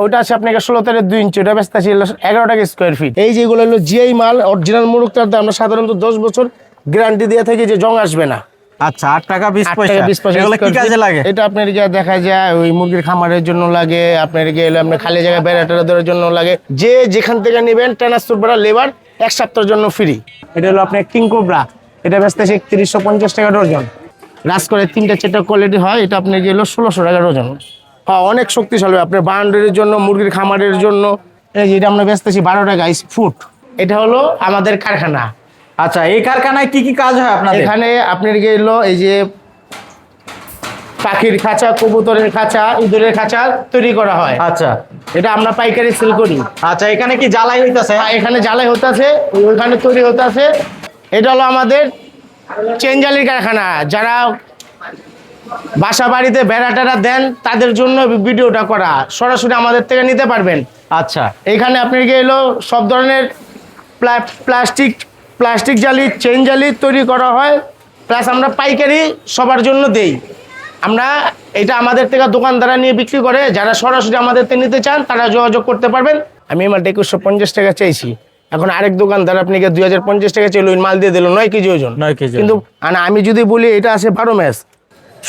ওটা আছে আপনাকে ষোলো তারে দুই ইঞ্চি ওটা ব্যস্ত আছে এগারো টাকা স্কোয়ার ফিট এই যেগুলো হলো জিআই মাল অরিজিনাল মুরগটার দাম আমরা সাধারণত দশ বছর গ্যারান্টি দিয়ে থাকি যে জং আসবে না। আচ্ছা আট টাকা বিশ পয়সা। কি কাজে লাগে? এটা আপনার গিয়ে দেখা যায় ওই মুরগির খামারের জন্য লাগে আপনার গিয়ে এলো আপনার খালি জায়গায় বেড়া টেড়া দেওয়ার জন্য লাগে। যে যেখান থেকে নেবেন ট্রান্সপোর্ট ভাড়া লেবার এক সপ্তাহের জন্য ফ্রি এটা হলো আপনার কিংকোবরা এটা ব্যস্ত আছে একত্রিশশো পঞ্চাশ টাকা ডজন। রাস করে তিনটা চারটা কোয়ালিটি হয় এটা আপনার গিয়ে হলো ষোলোশো টাকা ডজন। হ্যাঁ অনেক শক্তিশালী। হবে আপনার বাউন্ডারির জন্য মুরগির খামারের জন্য। এই যে এটা আমরা বেচতেছি বারো টাকা ফুট এটা হলো আমাদের কারখানা। আচ্ছা এই কারখানায় কি কি কাজ হয় আপনার এখানে আপনার গেল এই যে পাখির খাঁচা কবুতরের খাঁচা ইঁদুরের খাঁচা তৈরি করা হয়। আচ্ছা। এটা আমরা পাইকারি সেল করি। আচ্ছা এখানে কি জ্বালাই হইতাছে? আর এখানে জ্বালাই হতে আছে ওইখানে তৈরি হতে আছে এটা হলো আমাদের চেঞ্জালির কারখানা। যারা বাসা বাড়িতে বেড়া টেড়া দেন তাদের জন্য ভিডিওটা করা। সরাসরি আমাদের থেকে নিতে পারবেন। আচ্ছা। এখানে আপনার গিয়ে এলো সব ধরনের প্লা- প্লাস্টিক প্লাস্টিক জালি চেন জালি তৈরি করা হয়। প্লাস আমরা পাইকারি সবার জন্য দেই। আমরা এটা আমাদের থেকে দোকানদারা নিয়ে বিক্রি করে যারা সরাসরি আমাদের থেকে নিতে চান তারা যোগাযোগ করতে পারবেন। আমি আমার একুশশো পঞ্চাশ টাকা চাইছি। এখন আরেক দোকানদার আপনাকে দুই হাজার পঞ্চাশ টাকা চাইলো মাল দিয়ে দিল নয় কেজি ওজন। নয় কেজি কিন্তু আমি যদি বলি এটা আছে বারো ম্যাচ।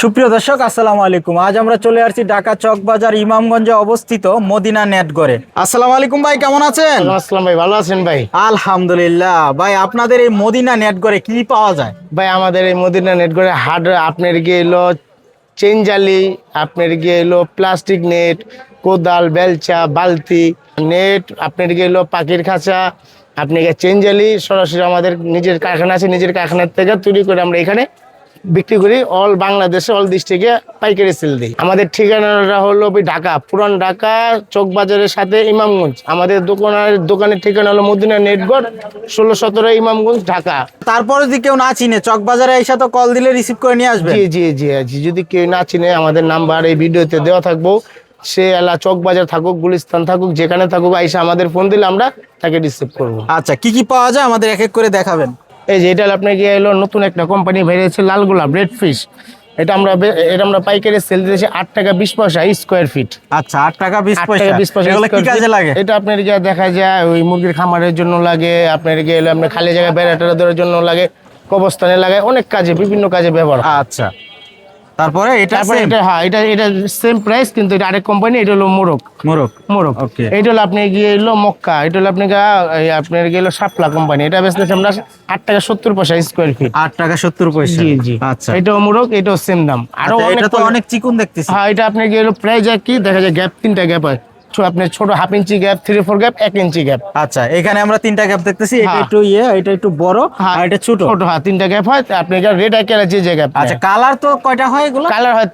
সুপ্রিয় দর্শক আসসালামু আলাইকুম। আজ আমরা চলে আসছি ঢাকা চক বাজার ইমামগঞ্জে অবস্থিত মদিনা নেটগড়ে আসসালামু আলাইকুম ভাই কেমন আছেন? আসসালাম ভাই ভালো আছেন ভাই? আলহামদুলিল্লাহ। ভাই আপনাদের এই মদিনা নেটগড়ে কি পাওয়া যায়? ভাই আমাদের এই মদিনা নেট করে হার্ড আপনার গিয়ে এলো চেন জালি আপনার গিয়ে এলো প্লাস্টিক নেট কোদাল বেলচা বালতি নেট আপনার গিয়ে এলো পাখির খাঁচা আপনি গিয়ে চেন জালি সরাসরি আমাদের নিজের কারখানা আছে নিজের কারখানার থেকে তৈরি করে আমরা এখানে বিক্রি করি অল বাংলাদেশে অল ডিস্ট্রিক্টে পাইকারি সেল দিই। আমাদের ঠিকানাটা হলো ওই ঢাকা পুরান ঢাকা চক বাজারের সাথে ইমামগঞ্জ। আমাদের দোকানের দোকানের ঠিকানা হলো মদিনা নেটগড় ষোলো সতেরো ইমামগঞ্জ ঢাকা। তারপরে যদি কেউ না চিনে চক বাজারে এসে তো কল দিলে রিসিভ করে নিয়ে আসবে। জি জি জি জি যদি কেউ না চিনে আমাদের নাম্বার এই ভিডিওতে দেওয়া থাকব। সে এলা চক বাজার থাকুক গুলিস্তান থাকুক যেখানে থাকুক আইসা আমাদের ফোন দিলে আমরা তাকে রিসিভ করব। আচ্ছা কি কি পাওয়া যায় আমাদের এক এক করে দেখাবেন। এই যে এটা আপনার গিয়ে এলো নতুন একটা কোম্পানি বেরিয়েছে লাল গোলাপ রেড ফিশ এটা আমরা এটা আমরা পাইকারি সেল দিয়েছি আট টাকা বিশ পয়সা স্কোয়ার ফিট আচ্ছা আট টাকা বিশ পয়সা। বিশ পয়সা কি কাজে লাগে? এটা আপনার গিয়ে দেখা যায় ওই মুরগির খামারের জন্য লাগে আপনার গিয়ে এলো আপনার খালি জায়গায় বেড়া টেড়া দেওয়ার জন্য লাগে কবস্থানে লাগে অনেক কাজে বিভিন্ন কাজে ব্যবহার আচ্ছা। তারপরে এটা? এটা হ্যাঁ এটা এটা সেম প্রাইস কিন্তু এটা আরেক কোম্পানি এটা হলো মোরক মোরক মোরক ওকে এটা হলো আপনি গিয়ে এলো মক্কা এটা হলো আপনি আপনার গেলো সাপলা কোম্পানি এটা আমরা আট টাকা সত্তর পয়সা স্কোয়ার ফিট আট টাকা সত্তর পয়সা? জি জি। আচ্ছা। এটাও মোরক এটাও সেম দাম। আরও আচ্ছা, অনেক এটা তো অনেক চিকুন দেখতেছি। হ্যাঁ এটা আপনি গিয়ে প্রাইস কি দেখা যায় গ্যাপ তিনটা গ্যাপ হয়। আপনার ছোট half inch gap three four gap এক ইঞ্চি গ্যাপ আচ্ছা এখানে আমরা তিনটা গ্যাপ দেখতেছি এটা হ্যাঁ। একটু ইয়ে এটা একটু বড় হ্যাঁ। আর এটা ছোট। ছোট হ্যাঁ তিনটা গ্যাপ হয় আপনি রেড একের যে গ্যাপ আচ্ছা কালার তো কয়টা হয় এগুলো? কালার হয়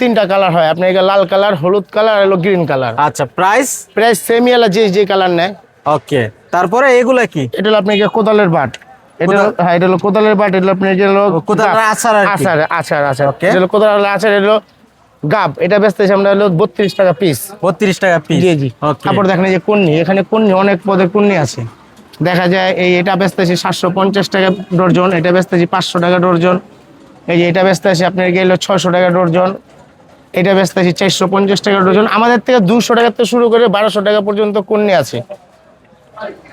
তিনটা কালার হয়। আপনার লাল কালার হলুদ কালার আর গ্রিন কালার আচ্ছা প্রাইস প্রাইস সেমি এলা যে যে কালার নেয়। ওকে তারপরে এগুলা কি? এটা হলো আপনার কোদালের বাট। এটা হ্যাঁ এটা হলো কোদালের বাট এটা আপনার হলো কোদালের। আচার? আচার আচার আচার। এটা হলো কোদালের আচার এটা গাব এটা বেচতেছি আমরা হলো বত্রিশ টাকা পিস বত্রিশ টাকা পিস জি জি। তারপর দেখেন যে কন্নি এখানে কন্নি অনেক পদের কন্নি আছে। দেখা যায় এই এটা বেচতেছি সাতশো পঞ্চাশ টাকা ডর্জন এটা বেচতেছি পাঁচশো টাকা ডর্জন। এই যে এটা বেচতেছি আপনার গেলো ছয়শো টাকা ডর্জন। এটা বেচতেছি চারশো পঞ্চাশ টাকা ডর্জন। আমাদের থেকে দুশো টাকা থেকে শুরু করে বারোশো টাকা পর্যন্ত কন্নি আছে।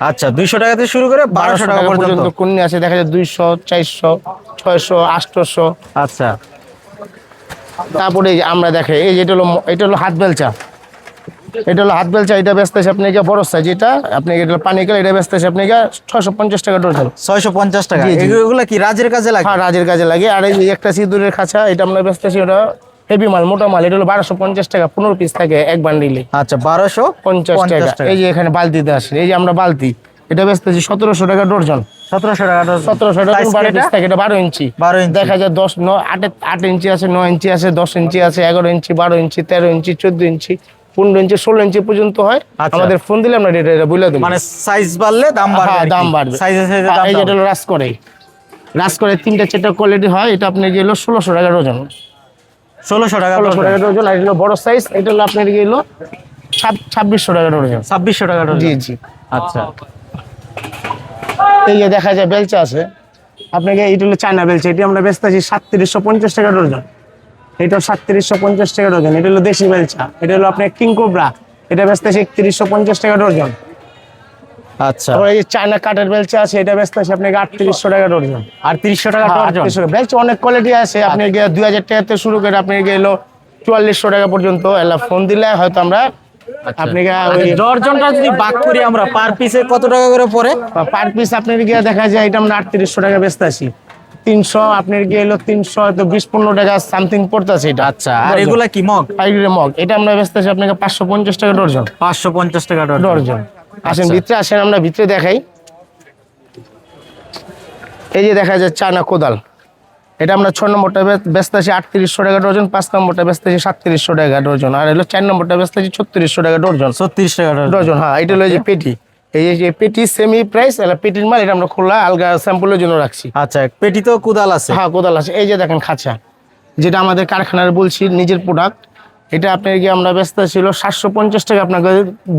আচ্ছা দুইশো টাকা থেকে শুরু করে বারোশো টাকা পর্যন্ত। কন্যা আছে। দেখা যায় দুইশো চারশো ছয়শো আটশোশো আচ্ছা। তারপরে আমরা দেখে এই যে এটা হলো এটা হলো হাত বেলচা। এটা হলো হাত বেলচা এটা ব্যস্ত আছে আপনাকে বড় সাইজ এটা আপনি এটা পানি কাল এটা ব্যস্ত আছে আপনাকে ছয়শো পঞ্চাশ টাকা ডজন। ছয়শো পঞ্চাশ টাকা। এগুলো কি রাজের কাজে লাগে? হ্যাঁ রাজের কাজে লাগে। আর এই একটা সিঁদুরের খাঁচা এটা আমরা ব্যস্ত আছি ওটা হেভি মাল মোটা মাল এটা হলো বারোশো পঞ্চাশ টাকা পনেরো পিস থাকে এক বান্ডিলে। আচ্ছা বারোশো পঞ্চাশ টাকা। এই যে এখানে বালতিতে আসে এই যে আমরা বালতি। এটা ব্যস্ত আছি সতেরোশো টাকা ডর্জন সতেরোশো টাকা সতেরোশো টাকা বারো এটা? পিস থাকে এটা? বারো ইঞ্চি। 12 ইঞ্চি। দেখা যায় দশ আট আট ইঞ্চি আছে নয় ইঞ্চি আছে দশ ইঞ্চি আছে এগারো ইঞ্চি বারো ইঞ্চি তেরো ইঞ্চি চোদ্দ ইঞ্চি পনেরো ইঞ্চি ষোলো ইঞ্চি পর্যন্ত হয়। আচ্ছা। আমাদের ফোন দিলে আমরা এটা এটা বলে দেবো। মানে সাইজ বাড়লে দাম বাড়বে হ্যাঁ। দাম বাড়বে। সাইজে সাইজে দাম এই যেটা রাস করে রাস করে তিনটা চারটা কোয়ালিটি হয় এটা আপনি গেলো ষোলোশো টাকা ডজন ষোলোশো টাকা ষোলোশো টাকা ডজন আর এটা বড় সাইজ এটা হলো আপনার গেলো ছাব্বিশশো টাকা ডজন ছাব্বিশশো টাকা ডজন। জি জি। আচ্ছা। এই যে দেখা যায় বেলচা আছে। আপনাকে এটা হলো চায়না বেলচা এটি আমরা বেচতে আছি সাতত্রিশশো পঞ্চাশ টাকা ডজন এটা সাতত্রিশশো পঞ্চাশ টাকা ডজন এটা হলো দেশি বেলচা এটা হলো আপনার কিং এটা এটা বেচতেছি একত্রিশশো পঞ্চাশ টাকা ডর্জন আচ্ছা। এই যে চায়না কাঠের বেলচা আছে এটা বেচতেছি আপনাকে আটত্রিশশো টাকা ডর্জন আর তিরিশশো টাকা হ্যাঁ, টাকা। বেলচা অনেক কোয়ালিটি আছে আপনি গিয়ে দুই হাজার টাকা শুরু করে আপনি গেলো চুয়াল্লিশশো টাকা পর্যন্ত এলা ফোন দিলে হয়তো আমরা ওই ডর্জনটা যদি বাক করি আমরা পার পিসে কত টাকা করে পড়ে? পার পিস আপনার গিয়ে দেখা যায় এটা আমরা আটত্রিশশো টাকা বেচতে তিনশো আপনার গিয়ে এলো তিনশো তো বিশ পনেরো টাকা সামথিং পড়তেছে এটা। আচ্ছা আর এগুলা কি মগ? পাইকারি মগ। এটা আমরা বেচতেছি আপনাকে পাঁচশো পঞ্চাশ টাকা ডর্জন। পাঁচশো পঞ্চাশ টাকা ডর্জন। ডর্জন। আসেন আচ্ছা। ভিতরে আসেন আমরা ভিতরে দেখাই। এই যে দেখা যায় চায়না কোদাল। এটা আমরা ছ নম্বরটা বেচতেছি আটত্রিশশো টাকা ডর্জন পাঁচ নম্বরটা বেচতেছি সাতত্রিশশো টাকা ডর্জন আর হলো চার নম্বরটা বেচতেছি ছত্রিশশো টাকা ডর্জন ছত্রিশ টাকা ডর্জন ডজন হ্যাঁ এটা হলো যে পেটি। এই যে- যে পেটি সেমি প্রাইস এটা পেটির মাল এটা আমরা খোলা আলগা স্যাম্পলের জন্য রাখছি। আচ্ছা পেটি তো কোদাল আছে? হ্যাঁ কোদাল আছে। এই যে দেখেন খাঁচা যেটা আমাদের কারখানার বলছি নিজের প্রোডাক্ট এটা আপনার গিয়ে আমরা ব্যস্ত ছিল? সাতশো পঞ্চাশ টাকা আপনাকে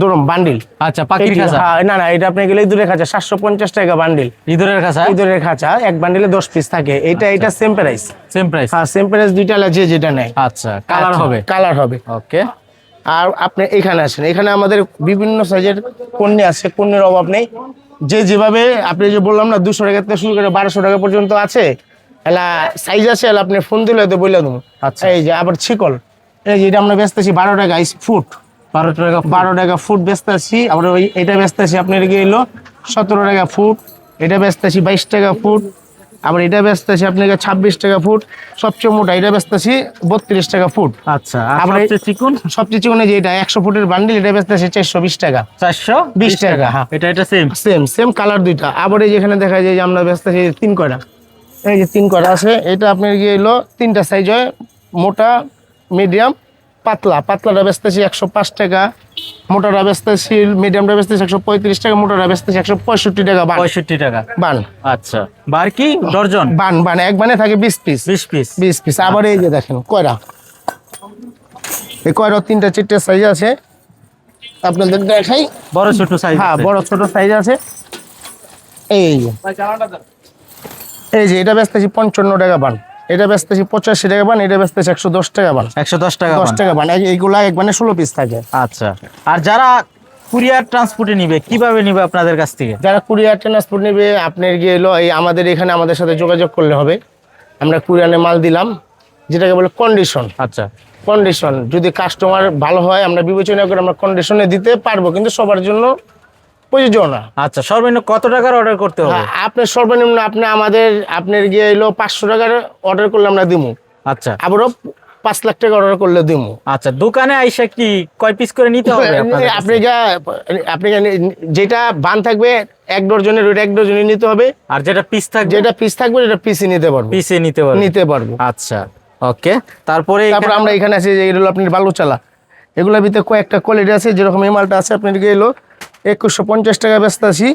ধরুন বান্ডিল। আচ্ছা পাখির খাঁচা? হ্যাঁ না না এটা আপনি গেলে ইঁদুরের খাঁচা সাতশো পঞ্চাশ টাকা বান্ডিল। ইঁদুরের খাঁচা? ইঁদুরের খাঁচা এক বান্ডিলে দশ পিস থাকে। এটা এটা সেম প্রাইস সেম প্রাইস হ্যাঁ সেম প্রাইস দুইটা যে যেটা নেয়। আচ্ছা কালার হবে। কালার হবে। ওকে আর আপনি এখানে আসেন। এখানে আমাদের বিভিন্ন সাইজের কন্যা আছে কন্যের অভাব নেই। যে যেভাবে আপনি যে বললাম না দুশো টাকা থেকে শুরু করে বারোশো টাকা পর্যন্ত আছে এলা সাইজ আছে এলা আপনি ফোন দিলে তো বলে দেবো। আচ্ছা। এই যে আবার ছিকল এই যে এটা আমরা বেচতেছি বারো টাকা ফুট। বারো টাকা বারো টাকা ফুট বেচতেছি আবার ওই এটা বেচতেছি আপনার গিয়ে এলো সতেরো টাকা ফুট। এটা বেচতেছি বাইশ টাকা ফুট। আবার এটা বেচতেছি আপনাকে ছাব্বিশ টাকা ফুট। সবচেয়ে মোটা এটা বেচতেছি বত্রিশ টাকা ফুট। আচ্ছা সবচেয়ে চিকুন? সবচেয়ে চিকনে যে এটা একশো ফুটের বান্ডিল এটা বেচতেছে চারশো বিশ টাকা। চারশো বিশ টাকা, হ্যাঁ। এটা এটা সেম সেম সেম কালার দুইটা। আবার এই যেখানে দেখা যায় যে আমরা বেচতেছি তিন কয়টা এই যে তিন কয়টা আছে এটা আপনার গিয়ে এলো তিনটা সাইজ হয় মোটা মিডিয়াম পাতলা। পাতলাটা বেচতেছি একশো পাঁচ টাকা মোটাটা বেচতেছি মিডিয়ামটা বেচতেছি একশো পঁয়ত্রিশ টাকা মোটাটা বেচতেছি একশো পঁয়ষট্টি টাকা বান। পঁয়ষট্টি টাকা। বান। আচ্ছা। বার কি? ডর্জন বান বান। এক বানে থাকে বিশ পিস বিশ পিস বিশ পিস আবার এই যে দেখেন কয়রা? এই কয়রা তিনটা চারটে সাইজ আছে। আপনাদের দেখাই। বড় ছোট সাইজ হ্যাঁ বড় ছোট সাইজ আছে। এই এই যে এটা বেচতেছি পঞ্চান্ন টাকা বান। এটা বেচতেছি পঁচাশি টাকা বান এটা বেচতেছি একশো দশ টাকা বান। একশো দশ টাকা দশ টাকা বান এই- এইগুলা এক মানে ষোলো পিস থাকে। আচ্ছা। আর যারা কুরিয়ার ট্রান্সপোর্টে নিবে কীভাবে নিবে আপনাদের কাছ থেকে? যারা কুরিয়ার ট্রান্সপোর্ট নেবে আপনার গিয়ে এলো এই আমাদের এখানে আমাদের সাথে যোগাযোগ করলে হবে। আমরা কুরিয়ারে মাল দিলাম যেটাকে বলে কন্ডিশন আচ্ছা। কন্ডিশন যদি কাস্টমার ভালো হয় আমরা বিবেচনা করে আমরা কন্ডিশনে দিতে পারব কিন্তু সবার জন্য প্রযোজ্য না আচ্ছা সর্বনিম্ন কত টাকার অর্ডার করতে হবে? হ্যাঁ, আপনার সর্বনিম্ন আপনি আমাদের আপনার গিয়ে এলো পাঁচশো টাকার অর্ডার করলে আমরা দিব আচ্ছা। আবারও পাঁচ লাখ টাকা অর্ডার করলে দিব আচ্ছা দোকানে আইসা কি কয় পিস করে নিতে হবে আপনি যা আপনি যেটা বান থাকবে এক ডজনের ওইটা এক ডজনে নিতে হবে। আর যেটা পিস থাকবে? যেটা পিস থাকবে সেটা পিসই নিতে পারব। পিসে নিতে পারবে? নিতে পারব। আচ্ছা ওকে তারপরে তারপর আমরা এখানে আছি যে এগুলো আপনার বালু চালা এগুলোর ভিতরে কয়েকটা কোয়ালিটি আছে যেরকম এই মালটা আছে আপনার গিয়ে এলো একুশশো পঞ্চাশ টাকা ব্যস্ত আছি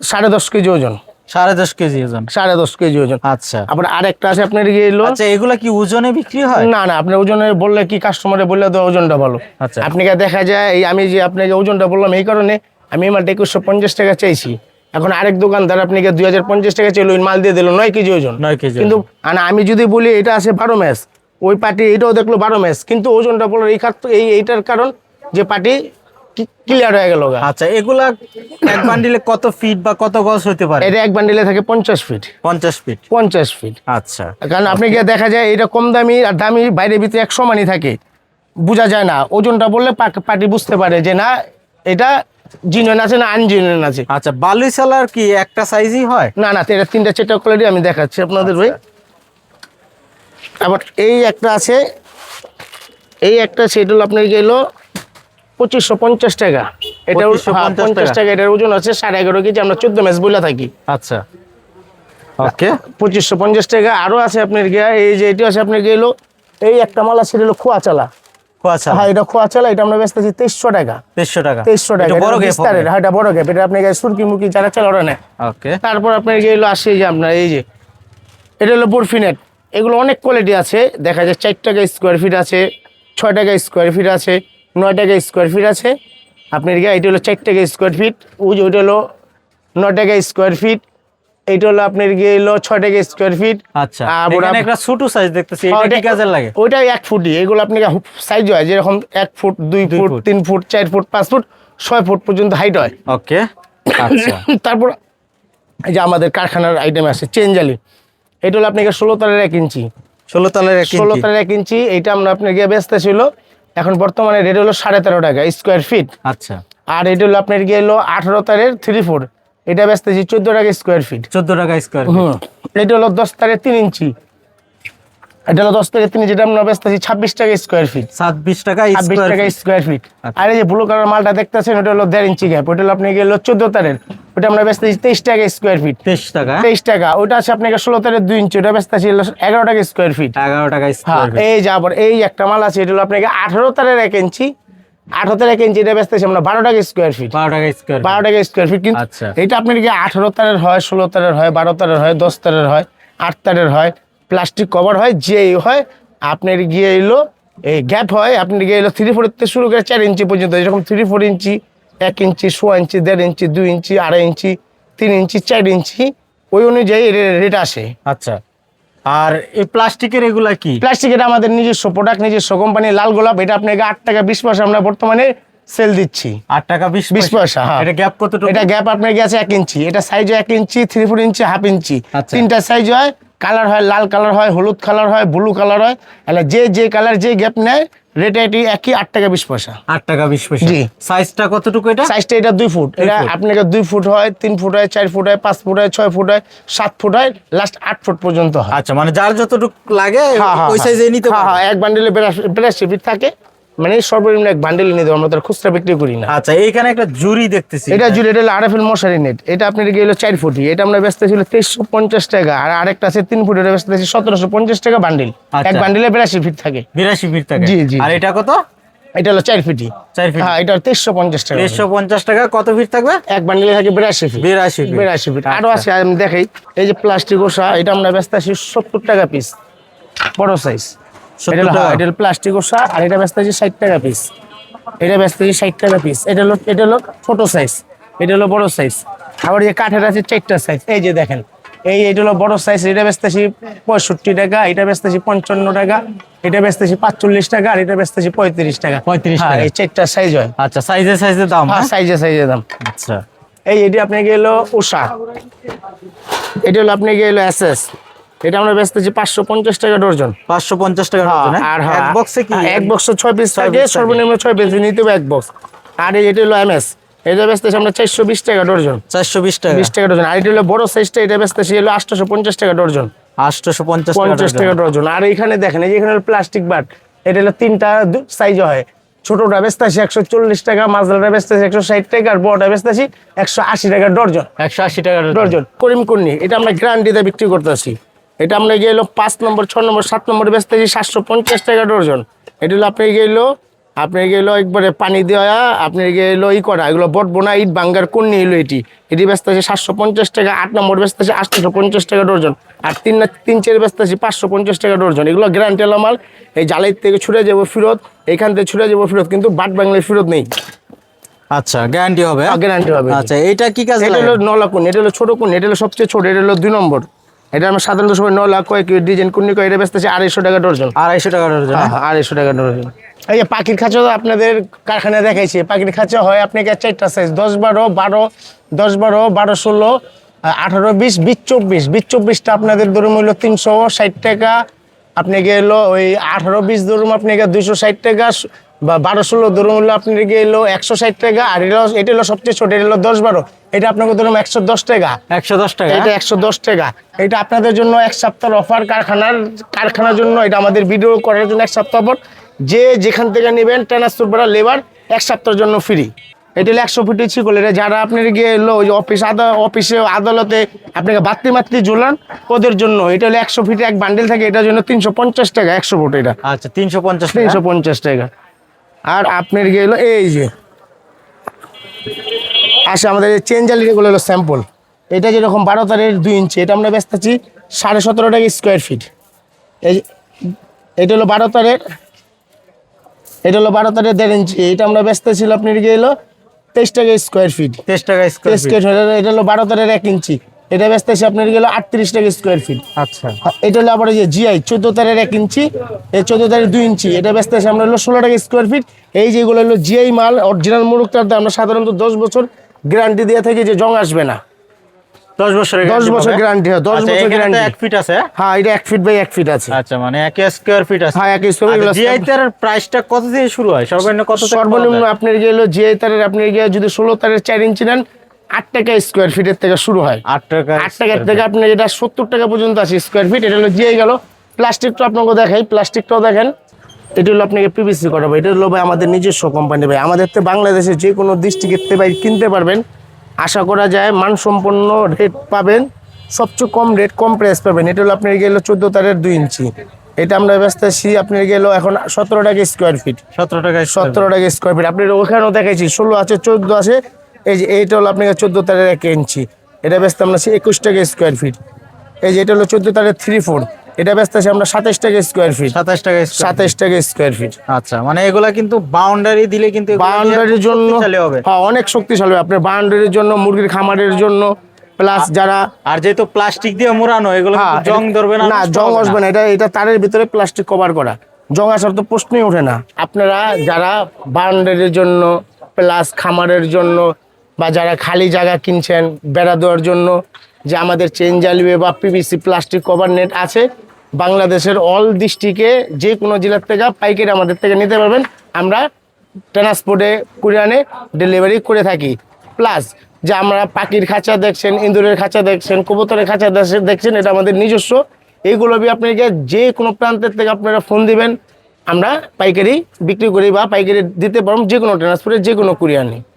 সাড়ে দশ কেজি ওজন। সাড়ে দশ কেজি ওজন। সাড়ে দশ কেজি ওজন। আচ্ছা। আবার আরেকটা আছে আপনার গিয়ে এলো? আচ্ছা এগুলা কি ওজনে বিক্রি হয়? না না আপনার ওজনে বললে কি কাস্টমারে বললে তো ওজনটা ভালো। আচ্ছা। আপনাকে দেখা যায় এই আমি যে আপনাকে ওজনটা বললাম এই কারণে আমি এই মালটা একুশশো পঞ্চাশ টাকা চাইছি। এখন আরেক দোকানদার আপনাকে দুই হাজার পঞ্চাশ টাকা চাইলো ওই মাল দিয়ে দিল নয় কেজি ওজন। নয় কেজি কিন্তু আমি যদি বলি এটা আছে বারো ম্যাচ। ওই পার্টি এটাও দেখল বারো ম্যাচ। কিন্তু ওজনটা বলার এই এইটার কারণ যে পার্টি ক্লিয়ার হয়ে গেল আচ্ছা এগুলা এক বান্ডিলে কত ফিট বা কত গজ হতে পারে? এটা এক বান্ডিলে থাকে পঞ্চাশ ফিট পঞ্চাশ ফিট পঞ্চাশ ফিট আচ্ছা। কারণ আপনি গিয়ে দেখা যায় এটা কম দামি আর দামি বাইরের ভিতরে এক সমানই থাকে। বোঝা যায় না। ওজনটা বললে পার্টি বুঝতে পারে যে না এটা জিনিয়ন আছে না আনজিনিয়ন আছে। আচ্ছা বালুই সালার কি একটা সাইজই হয়? না না এটা তিনটা চারটা কোয়ালিটি আমি দেখাচ্ছি আপনাদের ভাই। আবার এই একটা আছে এই একটা সেটা আপনার গেলো পঁচিশশো পঞ্চাশ টাকা। এটা 2550 পঞ্চাশ টাকা। এটার ওজন আছে সাড়ে এগারো কেজি। আমরা চোদ্দ ম্যাচ বলে থাকি। আচ্ছা। ওকে পঁচিশশো পঞ্চাশ টাকা। আরও আছে আপনার গিয়া এই যে এটি আছে আপনার গেলো এই একটা মাল আছে হলো খোয়া চালা হ্যাঁ এটা খোয়া চালা এটা আমরা তেইশশো টাকা। তেইশশো টাকা। তেইশশো টাকা। বড় বিস্তারের, হ্যাঁ এটা বড় গ্যাপ এটা আপনার সুরকি মুরকি যারা চালা ওরা নেয় ওকে তারপর আপনার গেলো আসে এই যে আপনার এই যে এটা হলো বরফিনেট। এগুলো অনেক কোয়ালিটি আছে। দেখা যায় চার টাকা স্কোয়ার ফিট আছে ছয় টাকা স্কোয়ার ফিট আছে। নয় টাকা স্কোয়ার ফিট আছে। আপনার গিয়ে এটা হলো চার টাকা স্কোয়ার ফিট যে ওইটা হলো নয় টাকা স্কোয়ার ফিট এইটা হলো আপনার গিয়ে এলো ছয় টাকা স্কোয়ার ফিট আচ্ছা এখানে একটা ছোট সাইজ দেখতেছি এটা কি কাজে লাগে? ওইটাই এক ফুটই এগুলো আপনাকে সাইজ হয় যেরকম এক ফুট দুই ফুট। তিন ফুট চার ফুট পাঁচ ফুট ছয় ফুট পর্যন্ত হাইট হয়। ওকে আচ্ছা। তারপর এই যে আমাদের কারখানার আইটেম আছে চেঞ্জালি এটা হলো আপনাকে ষোলো তারের এক ইঞ্চি। ষোলো তলের এক ষোলো ইঞ্চি। তারের এক ইঞ্চি এইটা আমরা আপনাকে ব্যস্ত ছিল এখন বর্তমানে রেট হলো সাড়ে তেরো টাকা স্কোয়ার ফিট আচ্ছা। আর এটা হলো আপনার গিয়ে এলো আঠারো তারের থ্রি ফোর এটা ব্যস্ত চোদ্দ টাকা স্কোয়ার ফিট চোদ্দ টাকা স্কোয়ার এটা হলো দশ তারের তিন ইঞ্চি। এটা হলো দশ তারের তিন এটা আমরা বেচতেছি ছাব্বিশ টাকা স্কোয়ার ফিট ছাব্বিশ টাকা ছাব্বিশ স্কোয়ার টাকা স্কোয়ার ফিট আচ্ছা। আর এই যে ব্লু কালার মালটা দেখতেছেন ওটা হলো দেড় ইঞ্চি গ্যাপ ওটা হলো আপনি গেলো চোদ্দ তারের। ওটা আমরা বেচতেছি তেইশ টাকা স্কোয়ার ফিট তেইশ টাকা। তেইশ টাকা। ওটা আছে আপনাকে ষোলো তারের দুই ইঞ্চি ওটা বেচতেছি এগারো টাকা স্কোয়ার ফিট এগারো টাকা হ্যাঁ এই যে আবার এই একটা মাল আছে এটা হলো আপনাকে আঠারো তারের এক ইঞ্চি আঠারো এক ইঞ্চি এটা বেচতেছি আমরা বারো টাকা স্কোয়ার ফিট বারো টাকা স্কোয়ার বারো টাকা স্কোয়ার ফিট কিন্তু আচ্ছা। এটা আপনার কি আঠারো তারের হয় ষোলো তারের হয় বারো তারের হয় দশ তারের হয় আট তারের হয়। প্লাস্টিক কভার হয় যে হয় আপনার গিয়ে এলো এই গ্যাপ হয় আপনার গিয়ে এলো থ্রি ফোরের থেকে শুরু করে চার ইঞ্চি পর্যন্ত যেরকম থ্রি ফোর ইঞ্চি এক ইঞ্চি সোয়া ইঞ্চি দেড় ইঞ্চি দুই ইঞ্চি আড়াই ইঞ্চি তিন ইঞ্চি চার ইঞ্চি ওই অনুযায়ী রেট আসে। আচ্ছা। আর এই প্লাস্টিকের এগুলা কি? প্লাস্টিকের আমাদের নিজস্ব প্রোডাক্ট নিজস্ব কোম্পানি লাল গোলাপ এটা আপনাকে আট টাকা বিশ পয়সা আমরা বর্তমানে সেল দিচ্ছি। আট টাকা বিশ বিশ পয়সা। হ্যাঁ। এটা গ্যাপ কতটুকু? এটা গ্যাপ আপনার গেছে এক ইঞ্চি এটা সাইজ এক inch three four inch half inch. আচ্ছা। তিনটা সাইজ হয় কালার হয় লাল কালার হয় হলুদ কালার হয় ব্লু কালার হয় তাহলে যে যে কালার যে গ্যাপ নেয় রেট এটি একই আট টাকা বিশ পয়সা। আট টাকা বিশ পয়সা। জি। সাইজটা কতটুকু এটা? সাইজটা এটা দুই ফুট। এটা আপনাকে দুই ফুট হয় তিন ফুট হয় চার ফুট হয় পাঁচ ফুট হয় ছয় ফুট হয় সাত ফুট হয় লাস্ট আট ফুট পর্যন্ত হয়। আচ্ছা মানে যার যতটুকু লাগে হ্যাঁ, হ্যাঁ, ওই হ্যাঁ। সাইজে নিতে হ্যাঁ, হ্যাঁ, এক বান্ডেলে বেরাশি ফিট থাকে। মানে সর্বনিম্ন এক বান্ডেল নিতে হবে, আমরা তার খুচরা বিক্রি করি না। আচ্ছা এইখানে একটা জুরি দেখতেছি। এটা জুড়ে এটা হলো আরএফএল মশারি নেট এটা আপনার গেলো চার ফুটি। এটা আমরা ব্যস্ত ছিল তেইশশো পঞ্চাশ টাকা। আর আরেকটা আছে তিন ফুটি এটা ব্যস্ত আছে সতেরোশো পঞ্চাশ টাকা বান্ডিল আচ্ছা। এক বান্ডিলে বিরাশি ফিট থাকে। বিরাশি ফিট থাকে। জি, জি, আর এটা কত? এটা হলো চার ফিটি। চার ফিট। হ্যাঁ এটা তেইশশো পঞ্চাশ টাকা। দেড়শো পঞ্চাশ টাকা কত ফিট থাকবে? এক বান্ডিলে থাকে বিরাশি ফিট বিরাশি বিরাশি ফিট আরও আছে আমি দেখাই। এই যে প্লাস্টিক ওষা এটা আমরা ব্যস্ত আছি সত্তর টাকা পিস বড় সাইজ 70 এটা? হ্যাঁ, প্লাস্টিক ওষা আর এটা ব্যস্ত আছি ষাট টাকা পিস এটা ব্যস্ত আছি ষাট টাকা পিস এটা হলো এটা হলো ছোট সাইজ এটা হলো বড় সাইজ আবার এই কাঠের আছে চারটা সাইজ এই যে দেখেন। এই এটা হলো বড় সাইজ এটা বেচতেছি পঁয়ষট্টি টাকা এটা বেচতেছি পঞ্চান্ন টাকা এটা বেচতেছি পাঁচচল্লিশ টাকা আর এটা বেচতেছি পঁয়ত্রিশ টাকা। 35 হ্যাঁ টাকা। এই চারটা সাইজ হয়। আচ্ছা সাইজে সাইজে দাম হ্যাঁ হ্যাঁ? সাইজে সাইজে দাম। আচ্ছা। এই এটি আপনাকে এলো উষা। এটা হলো আপনাকে এলো এসএস এটা আমরা বেচতেছি পাঁচশো পঞ্চাশ টাকা ডর্জন। পাঁচশো পঞ্চাশ টাকা হ্যাঁ? আর এক হ্যাঁ, বক্সে কি এক বক্সে ছয় পিস থাকে সর্বনিম্ন ছয় পিস নিতে হবে এক বক্স আর এটা হলো এমএস এটা বেচতেছি আমরা চারশো বিশ টাকা ডর্জন। চারশো বিশ টাকা। বিশ টাকা ডর্জন। আর এটা হলো বড় সাইজটা এটা বেচতেছি হলো আটশোশো পঞ্চাশ টাকা ডর্জন। আটশোশো পঞ্চাশ পঞ্চাশ টাকা ডর্জন। আর এখানে দেখেন এই এখানে প্লাস্টিক বাট এটা হলো তিনটা সাইজ হয়। ছোটটা বেচতেছি একশো চল্লিশ টাকা মাঝলাটা বেচতেছি একশো ষাট টাকা আর বড়টা বেচতেছি একশো আশি টাকা ডর্জন। একশো আশি টাকা ডর্জন। করিম কুন্নি এটা আমরা গ্যারান্টিতে বিক্রি করতেছি। এটা আমরা গেলো পাঁচ নম্বর ছ নম্বর সাত নম্বর বেচতেছি সাতশো পঞ্চাশ টাকা ডর্জন এটা হলো আপনি গেলো আপনি গেলো একবারে পানি দেওয়া আপনি গেলো ই করা এগুলো বট বোনা ইট বাঙ্গার কুন্নি এলো এটি। এটি বেচতেছি সাতশো পঞ্চাশ টাকা আট নম্বর বেচতেছি আটশোশো পঞ্চাশ টাকা ডর্জন আর তিন না তিন চার বেচতেছি পাঁচশো পঞ্চাশ টাকা ডর্জন এগুলো গ্যারান্টি মাল এই জালের থেকে ছুটে যাব ফেরত এখান থেকে ছুটে যাব ফেরত কিন্তু বাট বাংলায় ফেরত নেই। আচ্ছা গ্যারান্টি হবে? গ্যারান্টি হবে। আচ্ছা এটা কি কাজ এটা হলো নলা কোন এটা হলো ছোট কোন এটা হলো সবচেয়ে ছোট এটা হলো দুই নম্বর। এটা আমরা সাধারণত সময় নলা কয়েক ডিজাইন কোন কয় এটা বেচতেছি আড়াইশো টাকা ডর্জন। আড়াইশো টাকা ডজন হ্যাঁ, হ্যাঁ, আড়াইশো টাকা ডর্জন। এই যে পাখির খাঁচা তো আপনাদের কারখানায় দেখাইছি। পাখির খাঁচা হয় আপনাকে চারটা সাইজ দশ বারো বারো দশ বারো বারো ষোলো আঠারো বিশ বিশ চব্বিশ। বিশ চব্বিশটা আপনাদের ধরুন হইল তিনশো ষাট টাকা। আপনাকে এলো ওই আঠারো বিশ ধরুন আপনাকে দুইশো ষাট টাকা বা বারো ষোলো ধরুন হলো আপনাকে এলো একশো ষাট টাকা আর এটা এটা হলো সবচেয়ে ছোট এটা হলো দশ বারো। এটা আপনাকে ধরুন একশো দশ টাকা। একশো দশ টাকা? এটা একশো দশ টাকা। এটা আপনাদের জন্য এক সপ্তাহের অফার কারখানার কারখানার জন্য এটা আমাদের ভিডিও করার জন্য এক সপ্তাহ পর। যে যেখান থেকে নেবেন ট্রান্সফার করা লেবার এক সপ্তাহের জন্য ফ্রি এটা হলো একশো ফিটি ছিকল এটা যারা আপনার গিয়ে এলো ওই অফিস আদা অফিসে আদালতে আপনাকে বাত্তি মাত্রি ঝুলান ওদের জন্য এটা হলো একশো ফিটে এক বান্ডেল থাকে এটার জন্য তিনশো পঞ্চাশ টাকা একশো ফুট এটা। আচ্ছা তিনশো পঞ্চাশ তিনশো পঞ্চাশ টাকা। আর আপনার গিয়ে এলো এই যে। আসে আমাদের চেঞ্জালি এগুলো হলো স্যাম্পল এটা যেরকম বারো তারের দুই ইঞ্চি এটা আমরা বেচতেছি সাড়ে সতেরো টাকা স্কোয়ার ফিট এই যে- এটা হলো বারো তারের এটা হলো বারো তারের দেড় ইঞ্চি এটা আমরা বেচতেছিল আপনার গিয়ে এলো তেইশ টাকা স্কোয়ার ফিট তেইশ টাকা স্কোয়ার ফিট এটা হলো বারো তারের এক ইঞ্চি এটা ব্যস্ত আছে আপনার গেল আটত্রিশ টাকা স্কোয়ার ফিট আচ্ছা। এটা হলো আবার যে জিআই চোদ্দ তারের এক ইঞ্চি। এই চোদ্দ তারের দুই ইঞ্চি। এটা ব্যস্ত আছে আমরা হলো ষোলো টাকা স্কোয়ার ফিট এই যেগুলো হলো জিআই মাল অরিজিনাল মুরুক্তার দাম আমরা সাধারণত দশ বছর গ্যারান্টি দিয়ে থাকি যে জং আসবে না। দশ বছরের দশ বছর গ্যারান্টি হয় দশ আচ্ছা, বছর গ্যারান্টি এক ফিট আছে? হ্যাঁ এটা এক ফিট বাই এক ফিট আছে। আচ্ছা মানে এক স্কোয়ার ফিট আছে। হ্যাঁ এক স্কোয়ার জিআই তার প্রাইসটা কত থেকে শুরু হয়? সর্বনিম্ন কত থেকে সর্বনিম্ন? আপনার গেলো জিআই তারের আপনি গিয়ে যদি ষোলো তারের চার ইঞ্চি নেন আট টাকা স্কোয়ার ফিটের থেকে শুরু হয়। আট টাকা আট টাকার থেকে আপনি এটা সত্তর টাকা পর্যন্ত আছে স্কোয়ার ফিট এটা হলো জিআই গেল। প্লাস্টিকটা আপনাকে দেখাই প্লাস্টিকটাও দেখেন। এটা হলো আপনাকে পিভিসি করাবো এটা হলো ভাই আমাদের নিজস্ব কোম্পানি ভাই। আমাদের তো বাংলাদেশে যে কোনো ডিস্ট্রিক্টের ভাই কিনতে পারবেন। আশা করা যায় মানসম্পন্ন রেট পাবেন সবচেয়ে কম রেট কম প্রাইস পাবেন। এটা হলো আপনার গেলো চোদ্দ তারের দুই ইঞ্চি। এটা আমরা ব্যস্ত আছি আপনার গেলো এখন সতেরো টাকা স্কোয়ার ফিট সতেরো টাকা সতেরো টাকা স্কোয়ার ফিট আপনি ওখানেও দেখাইছি ষোলো আছে চোদ্দ আছে। এই যে এইটা হলো আপনাকে চোদ্দ তারের এক ইঞ্চি। এটা ব্যস্ত আমরা একুশ টাকা স্কোয়ার ফিট এই যে এটা হলো চোদ্দ তারের থ্রি ফোর এটা ব্যস্ত আছে আমরা সাতাশ টাকা স্কোয়ার ফিট সাতাশ টাকা সাতাশ টাকা স্কোয়ার ফিট আচ্ছা মানে এগুলা কিন্তু বাউন্ডারি দিলে কিন্তু বাউন্ডারির জন্য হ্যাঁ অনেক শক্তিশালী হবে আপনার বাউন্ডারির জন্য মুরগির খামারের জন্য। প্লাস যারা আর যেহেতু প্লাস্টিক দিয়ে মোড়ানো এগুলো হ্যাঁ, জং ধরবে না না জং আসবে না। এটা এটা তারের ভিতরে প্লাস্টিক কভার করা। জং আসার তো প্রশ্নই ওঠে না। আপনারা যারা বাউন্ডারির জন্য প্লাস খামারের জন্য বা যারা খালি জায়গা কিনছেন বেড়া দেওয়ার জন্য, যে আমাদের চেন জ্বালিবে বা পিভিসি প্লাস্টিক কভার নেট আছে, বাংলাদেশের অল ডিস্ট্রিক্টে যে কোনো জেলার থেকে পাইকারি আমাদের থেকে নিতে পারবেন। আমরা ট্রান্সপোর্টে কুরিয়ানে ডেলিভারি করে থাকি। প্লাস যে আমরা পাখির খাঁচা দেখছেন, ইঁদুরের খাঁচা দেখছেন, কবুতরের খাঁচা দেখছেন- এটা আমাদের নিজস্ব। এইগুলো আপনাকে যে কোনো প্রান্তের থেকে আপনারা ফোন দিবেন, আমরা পাইকারি বিক্রি করি বা পাইকারি দিতে পারব, যে কোনো ট্রান্সপোর্টে যে কোনো কুরিয়ানে